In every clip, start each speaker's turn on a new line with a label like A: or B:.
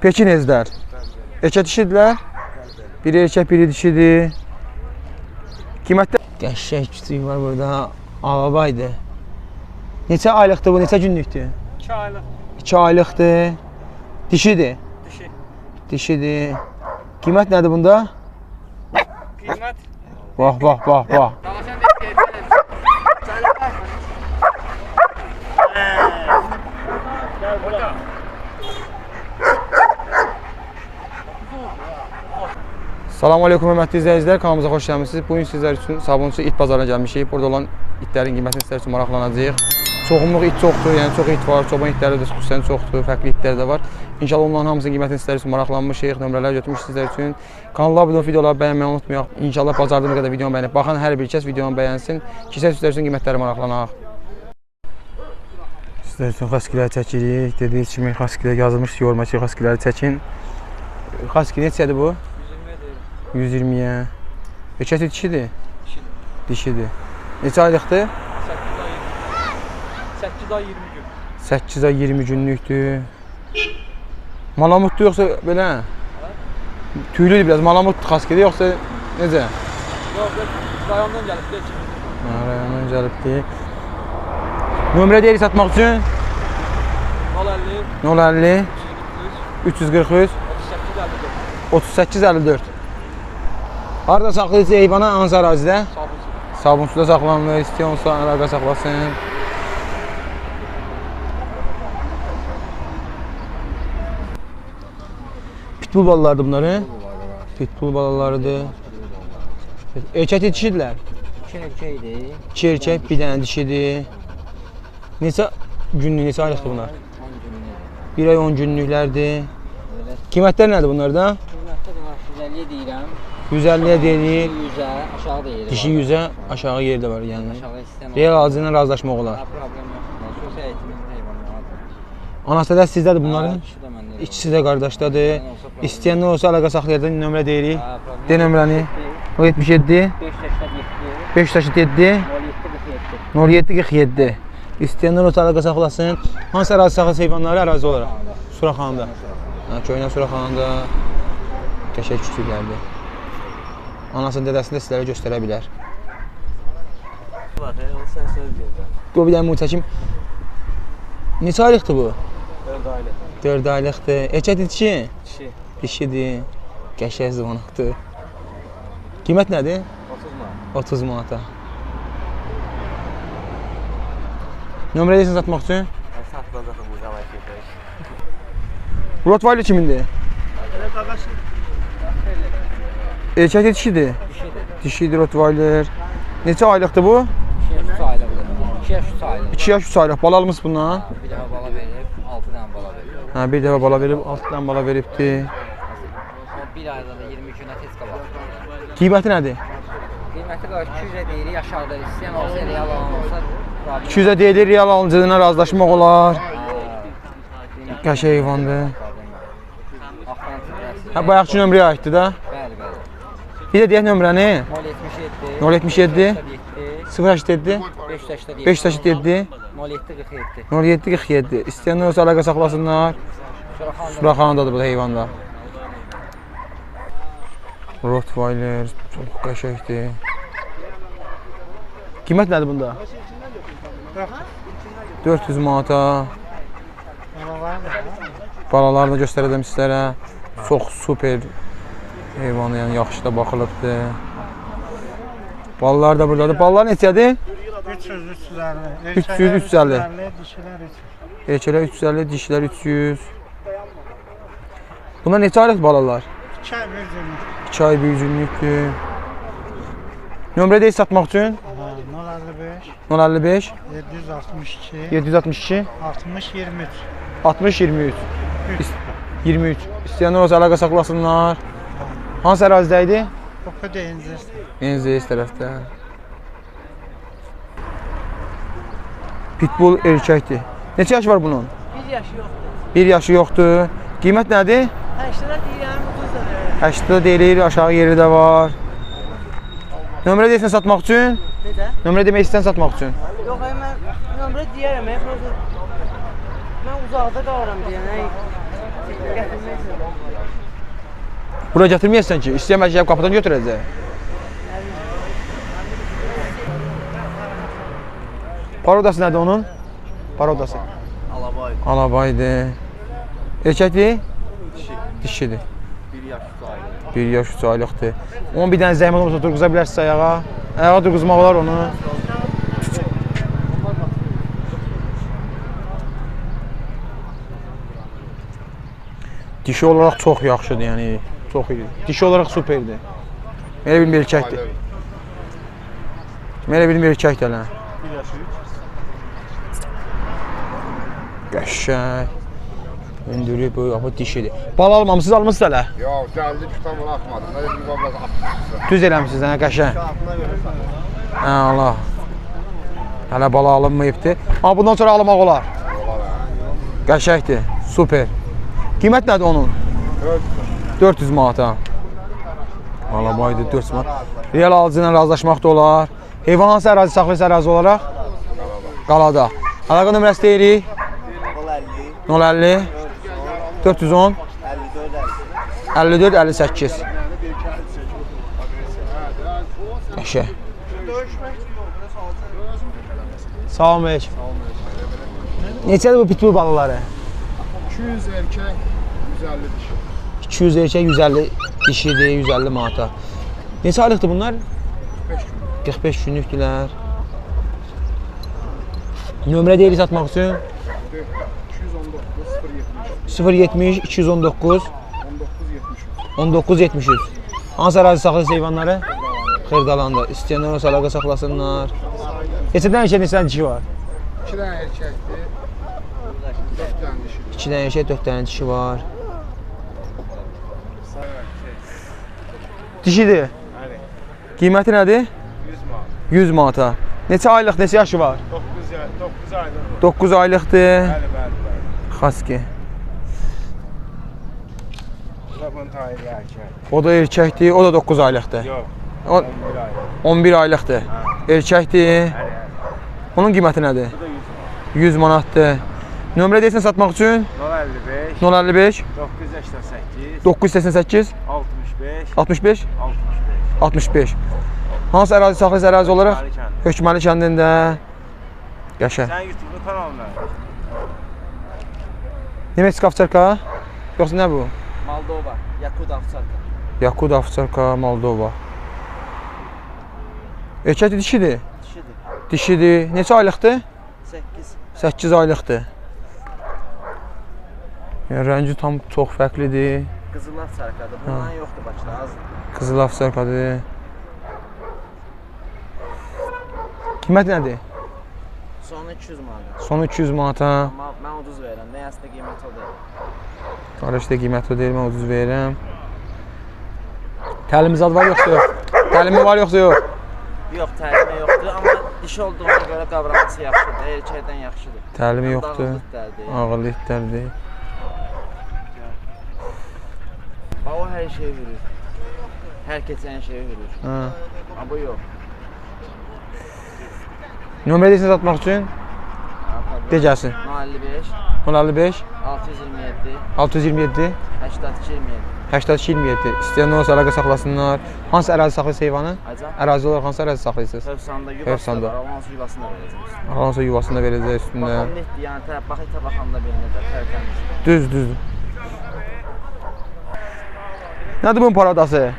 A: Pekin ezlər. Erkək dişidirlər. Biri erkək, biri dişidir. Qiymətdə qəşəng küçük var burada. Alabaydı. Neçə aylıqdır bu? Neçə günlükdür?
B: 2 aylıq
A: 2 aylıqdır. Dişidir.
B: dişi.
A: Dişidir. Qiymət nədir bunda?
B: Qiymət
A: Bax, bax, bax, bax. Salam aleykum hörmətli izləyicilər, kanalımıza xoş gəlmisiniz. Bu gün sizlər üçün Sabunçu it bazarına gəlmişik. Burada olan itlərin qiymətini sizlər üçün maraqlanacağıq. Çoxumluq it çoxdur, yəni çox it var. Çoban itləri də xüsusən çoxdur, fərqli itlər də var. İnşallah onların hamısının qiymətini sizlər üçün maraqlanmışıq, nömrələr götürmüşük sizlər üçün. Kanala abunə olub videoları bəyənməyi unutmayaq. İnşallah bazardığına qədər videonu bəyənib baxan hər bir kəs videonu bəyənsin. Ki sizlər üçün qiymətləri maraqlanaq. Sizlər üçün xaskilər çəkirik. Dediyiniz kimi xaskilər yazılmış yoruma ki, xaskiləri çəkin. Xaski neçədir bu? 120-yə. Erkək dişidir? Dişidir. Neçə aylıqdır?
B: 8 ay 20 gün.
A: 8 ay 20 günlükdür. Malamutdur yoxsa belə? Tüylüdür biraz. Malamut xaskidir yoxsa necə?
B: Yox, yox, rayondan gəlib də ki.
A: Ha, rayondan gəlibdir. Nömrə deyirik satmaq üçün
B: 050
A: 050
B: 343
A: 343
B: 38 54.
A: 38 54. Harda saxlayıcı heyvana hansı ərazidə?
B: Sabunçu.
A: Sabunçuda saxlanılır, istəyirsə əlaqə saxlasın. Pitbull balalardır bunları. Pitbull balalarıdır. Erkək dişidirlər.
C: İki erkəkdir.
A: İki erkək, bir dənə dişidir. Neçə günlük, neçə aylıqdır bunlar?
C: 10 günlük.
A: Bir ay 10 günlüklərdir. Qiymətlər nədir bunlarda?
C: Qiymətdə də 150 deyirəm.
A: 150-yə deyilir.
C: 100-ə aşağı deyilir.
A: Dişi 100-ə, aşağı yerdə var yəni.
C: Aşağı istəyən.
A: Real alıcı ilə razılaşmaq olar.
C: Problem yoxdur. Sosial eğitimin heyvanlarıdır.
A: Anası da sizdədir bunların?
C: İkisi də
A: də qardaşdadır. İstəyənlər olsa əlaqə saxlayardan nömrə deyirik. De nömrəni. 077
C: 587
A: 587
C: 07 47.
A: 0747. İstəyənlər olsa əlaqə saxlasın. Hansı ərazi saxlasa heyvanları ərazi olaraq? Suraxanada. Köynə Suraxanada qəşəng küçüklərdir. Anasının dədəsini də sizlərə göstərə bilər.
C: Bax, sən söz
A: bir dənə mu çəkim. Neçə aylıqdır bu?
C: 4 aylı.
A: 4 aylıqdır. Erkəkdir dişi?
C: Kişi
A: Dişidir. Qəşəng zıvanaqdır. Qiymət nədir?
C: 30 manat.
A: 30 manata. Nömrə deyirsən satmaq üçün?
C: Satılacaq bu zaman köpək.
A: Rottweiler kimindir?
B: Elə qaqası.
A: Erkək dişidir.
C: Dişidir.
A: Rottweiler. Neçə aylıqdır bu?
C: 2 yaş 3 aylıqdır. 2 yaş 3 aylıqdır.
A: 2 yaş 3 aylıq. Bala almıs bundan?
C: Bir dəfə bala verib, 6 dənə bala verib.
A: Hə, bir dəfə bala verib, 6 dənə bala veribdi.
C: Bir ayda da 20 günə tez qalır.
A: Qiyməti nədir?
C: Qiyməti var 200 deyirik, aşağıda istəyən olsa real alan olsa problem.
A: 200-ə deyilir, real alıcısına razılaşmaq olar. Qəşəng heyvandır. Hə, bayaqçı nömrəyə aiddir da. Bir də deyək nömrəni.
C: 077
A: 077
C: 587
A: 587
C: 07 47.
A: 07 47. İstəyənlər olsa əlaqə saxlasınlar.
C: Suraxanlı
A: Suraxanadadır bu heyvanlar. Rottweiler çox qəşəngdir. Qiymət nədir bunda? 400 manata. Balalarını da göstərəcəm sizlərə. Çox super heyvanı, yəni yaxşı da baxılıbdır. Balalar da buradadır. Balalar neçədir?
B: 300 350.
A: 300, 350.
B: Dişilər 300.
A: Erkəklər 350, dişilər 300. Bunlar neçə aylıq balalar?
B: 2 ay bir günlük.
A: 2 ay bir günlükdür. Nömrə deyiz satmaq üçün
B: Ha, 055
A: 055
B: 762
A: 762
B: 60 23.
A: 60 23 İst- 23. İstəyənlər olsa əlaqə saxlasınlar. Hansı ərazidə idi?
B: Oku deyinəcək.
A: Enzeyiz tərəfdə. Pitbull erkəkdir. Neçə yaş var bunun?
D: Bir yaşı yoxdur.
A: 1 yaşı yoxdur. Qiymət nədir?
D: 80 deyirəm, 30 da verirəm.
A: 80 deyilir, aşağı yeri də var. Nömrə deyirsən satmaq üçün?
D: Necə?
A: Nömrə demək istəyirsən satmaq üçün.
D: Yox, mən nömrə deyərəm, Mən uzaqda qalıram deyənə.
A: Bura gətirməyəsən ki, istəyəmək gəlib qapıdan götürəcək. Parodası nədir onun? Parodası.
E: Alabay
A: Alabaydı. Erkəkdir?
E: dişi
A: Dişidir.
E: 1 yaş sayılır.
A: 1 yaş 3 aylıqdır. Onun bir dənə zəhmət olsa durğuza bilərsə ayağa. Ayağa durğuzmaq olar onu. Dişi olaraq çox yaxşıdır, yəni çox iyi. Dişi olaraq superdir. Elə bir erkəkdir. Elə bir erkəkdir hələ.
E: 1 yaş 3.
A: Qəşəng. Öndürüb bu apa dişidir. Bal almamısınız, almısınız hələ.
F: Yox, gəldi tutamını atmadım. Nə bir qabla atmışdı.
A: Düz eləmisiniz, hə, qəşəng. Hə, Allah. Hələ bala alınmayıbdı. Amma bundan sonra almaq olar.
F: Olar.
A: Qəşəngdir, super. Qiymət nədir onun? 400 manata. Valla baydı 400 manat. Real alıcı ilə razılaşmaq da olar. Heyvan hansı ərazi saxlayırsa ərazi olaraq? Qalada. Əlaqə nömrəsi deyirik. 050 410 54 58. Qəşəng. Salam aleyküm. Neçədir bu pitbull balaları?
F: 200 erkək, 150 dişi.
A: 200 erkək 150 dişidir, 150 manata. Neçə aylıqdır bunlar? 45 günlükdülər. Nömrə deyirik satmaq üçün
F: 219 070
A: 070 219
F: 19 73.
A: 19 73. Hansı ərazi saxlayırsa heyvanları? Xırdalanda. İstəyənlər olsa əlaqə saxlasınlar. Neçə dənə erkək, neçə dənə dişi var?
F: 2 dənə erkəkdir. 4 dənə dişi.
A: 2 dənə erkək, 4 dənə dişi var. Dişidir. Qiyməti nədir?
E: 100 manat.
A: 100 manata. Neçə aylıq, neçə yaşı var?
E: 9 yaş, 9 aydır.
A: 9 aylıqdır.
E: Bəli, bəli, bəli.
A: Xaski. O da erkəkdir, o da 9 aylıqdır.
E: Yox,
A: O
E: 11 aydır.
A: 11 aylıqdır. Erkəkdir.
E: Bəli, bəli.
A: Onun qiyməti nədir?
E: Bu da 100 manat.
A: 100 manatdır. Nömrə deyirsən satmaq üçün
E: 055
A: 055
E: 988
A: 988
E: 65
A: 65
E: 65.
A: 65. Hansı ərazi saxlayırsa ərazi olaraq?
E: Hökməli kəndi.
A: Hökməli kəndində. Qəşəng.
E: Sən YouTube kanalına.
A: Nemetsika ovçarka? Yoxsa nə bu?
C: Moldova, Yakut Avçarka.
A: Yakut ovçarka Moldova. Erkəkdir, dişidir.
C: Dişidir.
A: Dişidir. Neçə aylıqdır?
C: 8.
A: 8 aylıqdır. Yəni rəngi tam çox fərqlidir.
C: Qızıl Avçarkadır. Bundan yoxdur Bakıda, azdır.
A: Qızıl ovçarkadır. Qiymət nədir?
C: Sonu 200 manat.
A: Son 200 manata.
C: Amma mən ucuz verirəm. Nəyəsə qiymət o deyil.
A: Qarışda qiymət o deyil, mən ucuz verirəm. Təlimi zad var yoxsa yox? Təlimi var yoxsa yox?
C: Yox, təlimi yoxdur, amma dişi olduğuna görə qavraması yaxşıdır. Erkəkdən yaxşıdır.
A: Təlimi yoxdur.
C: Dağlıq dərdi.
A: Ağırlı itlərdir.
C: Bax, o hər şeyi hürür. Hər keçən şeyi hürür.
A: Hə.
C: Amma bu yox.
A: Nömrə deyirsən satmaq üçün? De gəlsin.
C: 55
A: 055
C: 627
A: 627
C: 82 27.
A: 82 27. İstəyən olsa əlaqə saxlasınlar. Hansı ərazi saxlayırsa heyvanı? Ərazi olaraq hansı ərazi saxlayırsınız?
C: Hövsanda yuvası
A: Hövsanda.
C: da var. Ondan yuvasını da verəcəm.
A: Halansa yuvasında verəcək üstündə.
C: Baxın netdir, yəni tərəf baxı təbəxanda bilinir də, tərtəmiz.
A: Düz, düzdür. Nədir bunun paradası?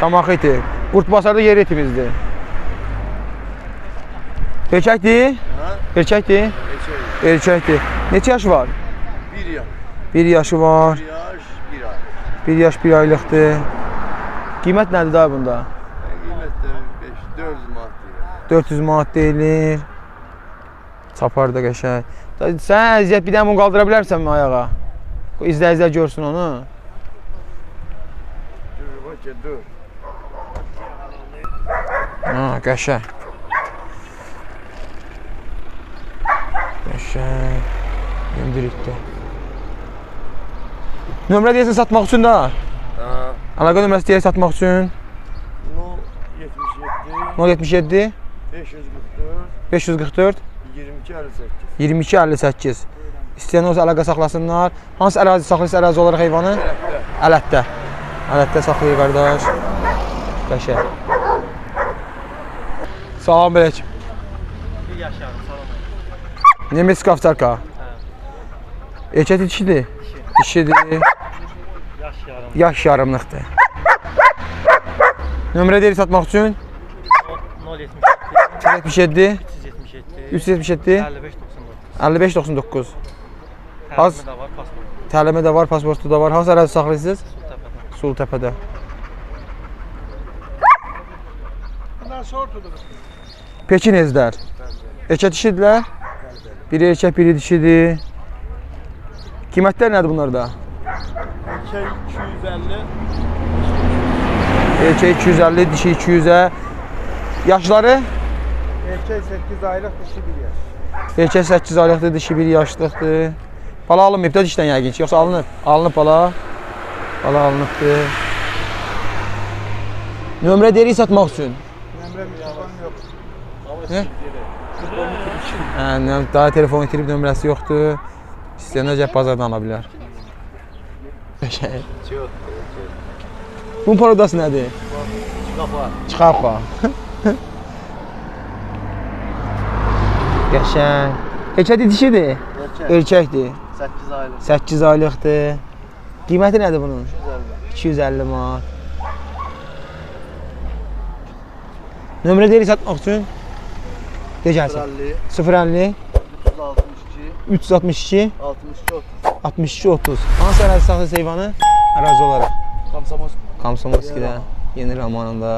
A: Şamax iti. Qurtbasarda yer etimizdir. Erkəkdir? Erkəkdir? Erkəkdir. Neçə yaşı var?
E: 1 yaş,
A: 1 yaşı var.
E: 1 yaş, 1 ay.
A: 1 yaş 1 aylıqdır. Qiymət nədir daha bunda?
E: Qiymət də 5 400 manat deyir.
A: 400 manat deyilir. Çapar da qəşəng. Sən əziyyət bir dənə bunu qaldıra bilərsənmi ayağa? İzləyicilər görsün onu.
E: Dur, ya, dur.
A: Ha, qəşəng. Qəşəng. Endirikdə. Nömrə deyəsən satmaq üçün də.
E: Ha,
A: Əlaqə nömrəsi deyək satmaq üçün.
E: no 77
A: 077
E: 544
A: 544
E: 22 58.
A: 22 58. İstəyən olsa əlaqə saxlasınlar. Hansı ərazi saxlayırsa ərazi olaraq heyvanı? Ələtdə. Ələtdə saxlayır qardaş. Qəşəng. Salam aleyküm.
B: Bir yaşarım, salam.
A: Nemesk ovçarka. Erkək dişidir. Dişidir.
B: Yaş yarım.
A: Yaş yarımlıqdır. Nömrə deyir satmaq üçün
B: 077
A: 77
B: 377
A: 377
B: 55 99.
A: 55 99. Az-
B: var.
A: Təlimə də var, pasportu da var. Hansı ərazi saxlayırsınız?
B: Sultapədə.
A: Sultəpədə.
B: Bundan sortudur.
A: Pekin ezlər. Erkək dişidirlər? Biri erkək, biri dişidir. Qiymətlər nədir bunlarda?
B: Şey 250.
A: Erkək 250, dişi 200-ə. Yaşları?
B: Erkek 8 aylık, dişi 1 yaş.
A: Erkək 8 aylıqdır, dişi 1 yaşlıqdır. Bala alınmayıb da dişdən yəqin ki, yoxsa alınıb? Alınıb bala. Bala alınıbdır. Nömrə deyirik satmaq üçün.
B: Emre mikrofon yok.
A: Hə? Hə, daha telefon itirib nömrəsi yoxdur. İstəyənlər gəlib bazardan ala bilər. Bunun parodası nədir? Çıxapa. Qəşəng. Erkəkdir, dişidir? Erkəkdir.
E: 8 aylık.
A: 8 aylıqdır. Qiyməti nədir bunun? 250 manat. Nömrə deyirik satmaq üçün. De gəlsin.
E: 50
A: 050
E: 362
A: 362
E: 62 30.
A: 62 30. Hansı ərazi saxlayırsa heyvanı? Ərazi olaraq.
E: Kamsamos.
A: Komsomolskidə, Yeni Romanında.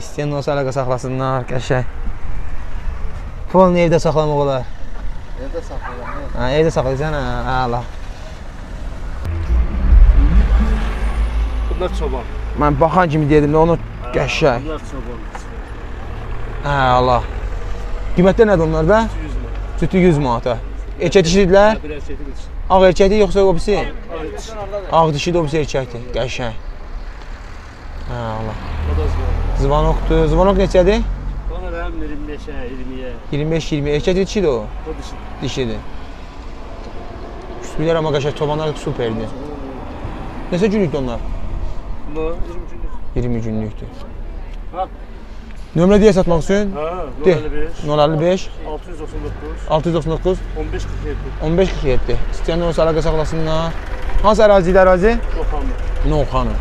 A: İstəyən olsa əlaqə saxlasınlar, qəşəng. Pulunu evdə saxlamaq olar.
E: Evde saklayalım.
A: Hə, evdə saxlayırsan, hə, əla.
E: Bunlar çoban.
A: Mən baxan kimi dedim onu qəşəng.
E: Bunlar çoban.
A: Hə, Allah. Qiymətlər nədir onlarda?
E: 100 lira.
A: Cütü 100 manata. Erkək dişidirlər?
E: Biraz çekiliriz.
A: Ağ erkəkdir yoxsa o birisi? Ağ dişidir, o birisi erkəkdir. Qəşəng. Hə, Allah.
E: Da.
A: Zvanokdur. Zvanok neçədir?
E: Bana da hem 25'e 20'ye.
A: 25-20. Erkəkdir, dişidir o.
E: O dışı.
A: Dişidir. Üstülər amma qəşəng çobanlar superdir. Neçə günlükdür onlar?
E: Bu 20 günlük.
A: 20 günlükdür.
E: Ha.
A: Nömrə deyə satmaq üçün
E: Ha,
A: De.
E: 55,
A: 055
E: 699,
A: 699
E: 15 47.
A: 15 47. İstəyənlər olsa əlaqə saxlasınlar. Hansı ərazi ilə ərazi?
E: Yoxanlı.
A: Novxanı.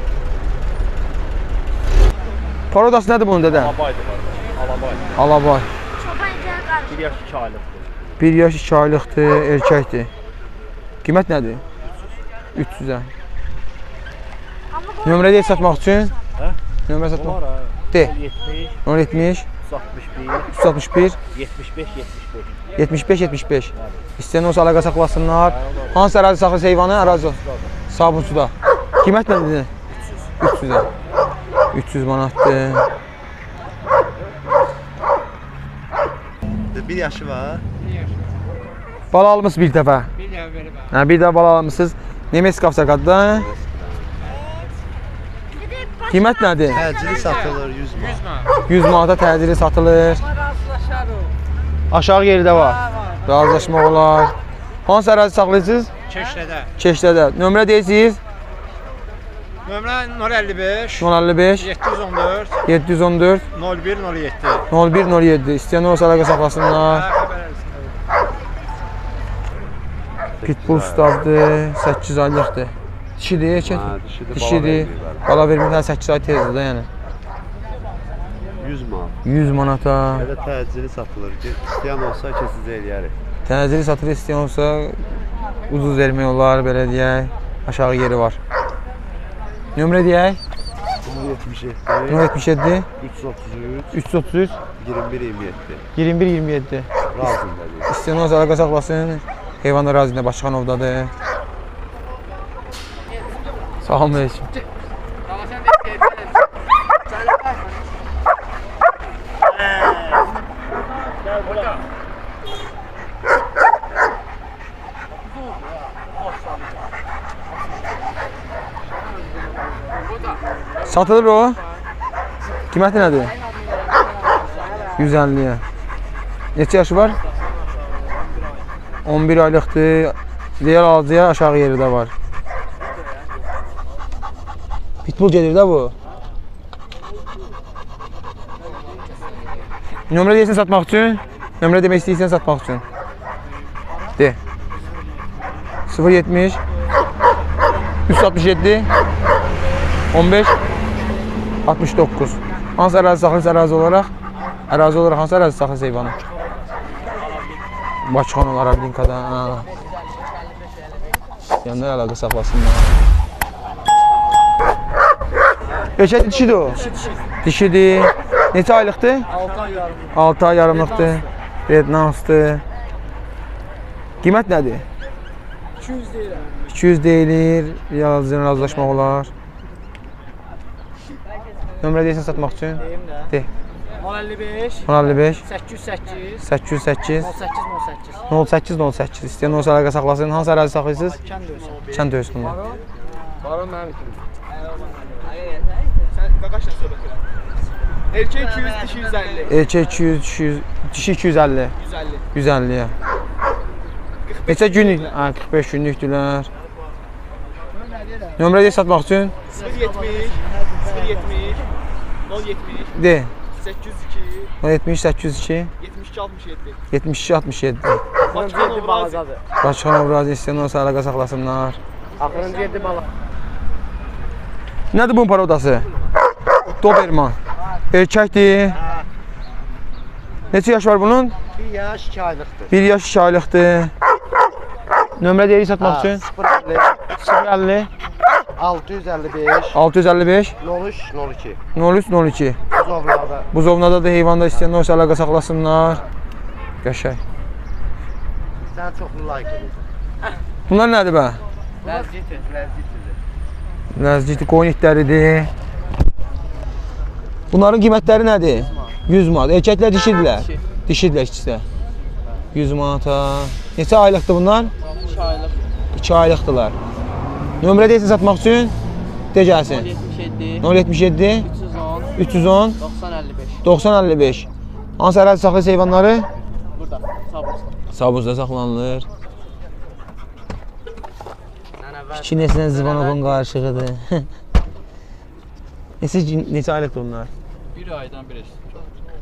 A: Parodası nədir bunun dədə?
E: Alabaydı var. Alabay.
A: Alabay.
E: Bir yaş 2 aylıktır.
A: 1 yaş 2 aylıqdır, erkəkdir. Qiymət nədir? 300-ə. Nömrə deyə satmaq üçün?
E: Hə?
A: Nömrə satmaq. De.
E: 70,
A: 070
E: 61,
A: 361
E: 75, 75.
A: 75 75. İstəyən olsa əlaqə saxlasınlar. Hansı ərazi saxlayırsa heyvanı, ərazi Sabunçuda. Qiymət nədir? 300. 300-ə. 300 manatdır.
E: Bir yaşı var.
A: Bala almısınız bir dəfə?
B: Bir daha verip
A: Hə, bir də bala almısınız. Nemes qapsaqadı da. Qiymət nədir?
E: Təcili satılır 100 manat.
A: 100 manata təcili satılır. Aşağı yerdə var. Razılaşmaq olar. Hansı ərazi saxlayırsınız?
B: Çeşrede.
A: Keşlədə. Nömrə deyirsiniz?
B: Nömrə 055
A: 055
B: 714
A: 714
B: 01 07.
A: 01 07. İstəyən olsa əlaqə saxlasınlar. Pitbull stavdır, 8 aylıqdır. Dişidir, erkək. Dişidir. Bala vermir, hə 8 ay tezdir də yəni.
E: 100 manat.
A: 100 manata.
E: Belə təcili satılır. İstəyən olsa ki sizə eləyərik.
A: Tənəzzül satır istəyən olsa ucuz vermək olar, belə deyək. Aşağı yeri var. Nömrə deyək.
E: 77,
A: 077
E: 333,
A: 333
E: 21 27.
A: 21 27.
E: Razımdır.
A: İstəyən olsa əlaqə saxlasın. Heyvanlar ərazində Başxanovdadır. Salam aleyküm. Satılır o. Qiyməti nədir? 150-yə. Neçə yaşı var? 11 aylıqdır. Real alıcıya aşağı yeri də var. Pitbull gedir də bu. Nömrə deyirsən satmaq üçün? Nömrə demək istəyirsən satmaq üçün? De. 070 367 15 69 Hansı ərazi saxlayırsa ərazi olaraq Ərazi olaraq hansı ərazi saxlayırsa heyvanı? Bakıxan olar Arabinkadan ha. Yanında əlaqə saxlasınlar Erkək dişidir o? Dişidir Neçə aylıqdır?
F: 6 ay yarım.
A: 6 ay yarımlıqdır Vietnamsdır Qiymət nədir?
F: 200 deyirəm.
A: 200 deyilir, alıcıyla razılaşmaq olar. Nömrə deyirsən satmaq üçün?
F: Deyim də.
A: De.
F: 55
A: 55
F: 808
A: 808
F: 18 18.
A: 08 08 İstəyən olsa əlaqə saxlasın. Hansı ərazi saxlayırsınız?
F: Kənd döysən.
A: Kənd döyüşündə.
F: Baron mənim üçün. Sən qaçla söhbət elə. Erkək 200, dişi 150.
A: Erkək 200, 200, dişi 250.
F: 150.
A: 150-yə. Neçə günlük? Ha, 45 günlükdülər. Nömrə deyir satmaq üçün?
F: 070 070 070
A: De.
F: 802
A: 070 802
F: 72 67.
A: 72 67.
F: Bakıxan Obrazı.
A: Başqan obrazı istəyən olsa əlaqə saxlasınlar.
F: Axırıncı 7 balıq.
A: Nədir bunun parodası? Doberman. Erkəkdir. Neçə yaş var bunun?
E: 1 yaş 2 aylıqdır.
A: 1 yaş 2 aylıqdır. Nömrə deyirik satmaq üçün? 050
E: 655
A: 655
E: 03 02.
A: 03 02.
E: Buzovlarda
A: Buzovnada da heyvanda istəyən olsa əlaqə saxlasınlar. Qəşəng.
E: sən çoxlu like edirsən.
A: Bunlar nədir bə?
F: Ləzzətdir, ləzzətdir.
A: Ləzzətli qoyun itləridir. Bunların qiymətləri nədir? 100 manat. Erkəklər dişidirlər. Dişidirlər ikisi də. 100 manata. Neçə aylıqdır bunlar?
C: 2 aylıq
A: 2 aylıqdılar. Nömrə deyirsən satmaq üçün? De gəlsin.
C: 77
A: 077
C: 310
A: 310
C: 90 55.
A: 90 55. Hansı ərazi saxlayırsa heyvanları?
C: Burada sabırsın.
A: Sabuzda saxlanılır. İki nesilən zivanokun qarışığıdır. neçə, neçə aylıqdır bunlar?
G: Bir aydan birisi.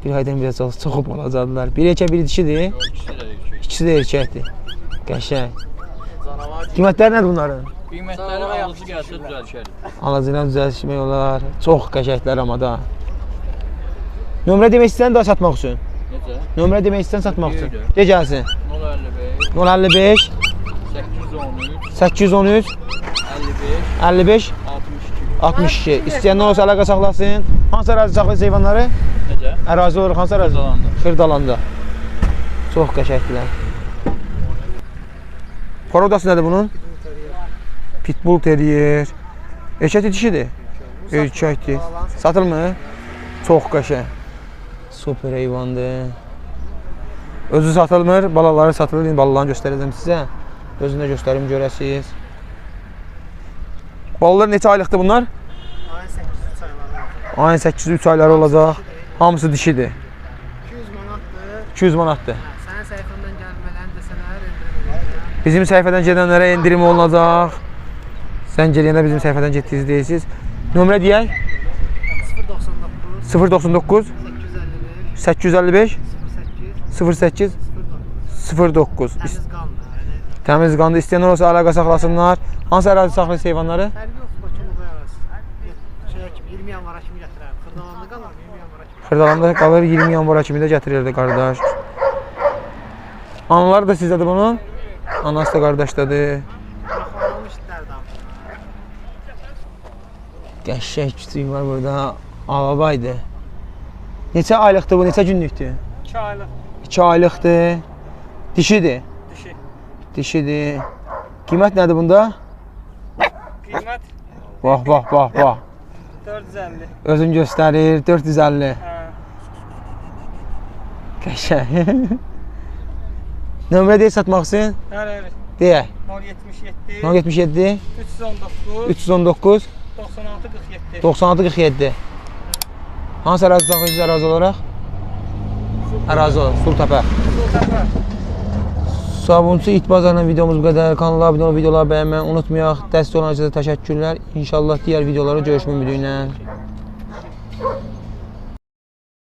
A: Bir aydan biraz çox, çox balacadılar. Biri erkək, biri dişidir.
G: İkisi də
A: erkəkdir. Qəşəng.
C: Canavar
A: Qiymətləri nədir bunların?
G: Qiymətləri alıcı gəlsə düzəlşər.
A: Alıcıyla düzəltmək olar. Çox qəşənglər amma da. Nömrə demək istəyən daha satmaq üçün.
G: Necə?
A: Nömrə demək istəyən satmaq üçün. De gəlsin.
G: 055
A: 055
G: 813
A: 813
G: 55
A: 55
G: 62.
A: 62. İstəyənlər olsa əlaqə saxlasın. Hansı ərazi saxlayırsa heyvanları?
G: Necə?
A: Ərazi olur, hansı ərazi?
G: Xırdalanda.
A: Xırdalanda. Çox qəşəngdirlər. Parodası nədir bunun? Pitbull terrier. Erkəkdir, dişidir? Erkəkdir. Satılmır? Çox qəşəng. Super heyvandır. Özü satılmır, balaları satılır. İndi balalarını göstərəcəm sizə. Özünü də göstərim görəsiniz. Balalar neçə aylıqdır bunlar?
F: Ayın 800 sayıları.
A: Ayın 8-i 3 ayları olacaq. Hamısı dişidir.
F: 200 manatdır.
A: 200 manatdır.
F: Sənin səhifəndən gəlmələn desələr endirim
A: Bizim səhifədən gedənlərə endirim olunacaq. Sən gedəndə bizim səhifədən getdiniz deyirsiniz. Nömrə deyək
F: 099
A: 099
F: 855
A: 855
F: 08
A: 08 09.
F: Təmiz
A: qanda istəyənlər olsa əlaqə saxlasınlar. Hansı ərazi saxlayırsa heyvanları?
F: fərqi yoxdur Bakı Mobay arası. Şey kimi 20 yanvara kimi gətirərəm. Xırdalanda qalar 20 yanvara kimi.
A: Xırdalanda qalır 20 yanvara kimi də gətirirdi qardaş. Anaları da sizdədir bunun? Anası da qardaşdadır. Qəşəng küçüyü var burada. Ağabaydı. Neçə aylıqdır bu? Neçə günlükdür?
F: 2 aylıq
A: 2 aylıqdır. Dişidir.
F: dişi.
A: Dişidir. Qiymət nədir bunda?
F: Qiymət
A: Bax, bax, bax, bax.
F: 450.
A: Özün göstərir 450.
F: Hə.
A: Qəşəng. Nömrə deyir satmaq üçün?
F: Hər hər
A: Deyək.
F: 077
A: 077
F: 319
A: 319
F: 96 47.
A: 96 47. Hansı ərazi saxlayırsınız ərazi olaraq? Ərazi olaraq, Sultəpə.
F: Sultəpə.
A: Sabunçu it bazarının videomuz bu qədər. Kanala abunə olub videoları bəyənməyi unutmayaq. Dəstək olan herkese təşəkkürlər. İnşallah digər videolarda görüşmək ümidi ilə.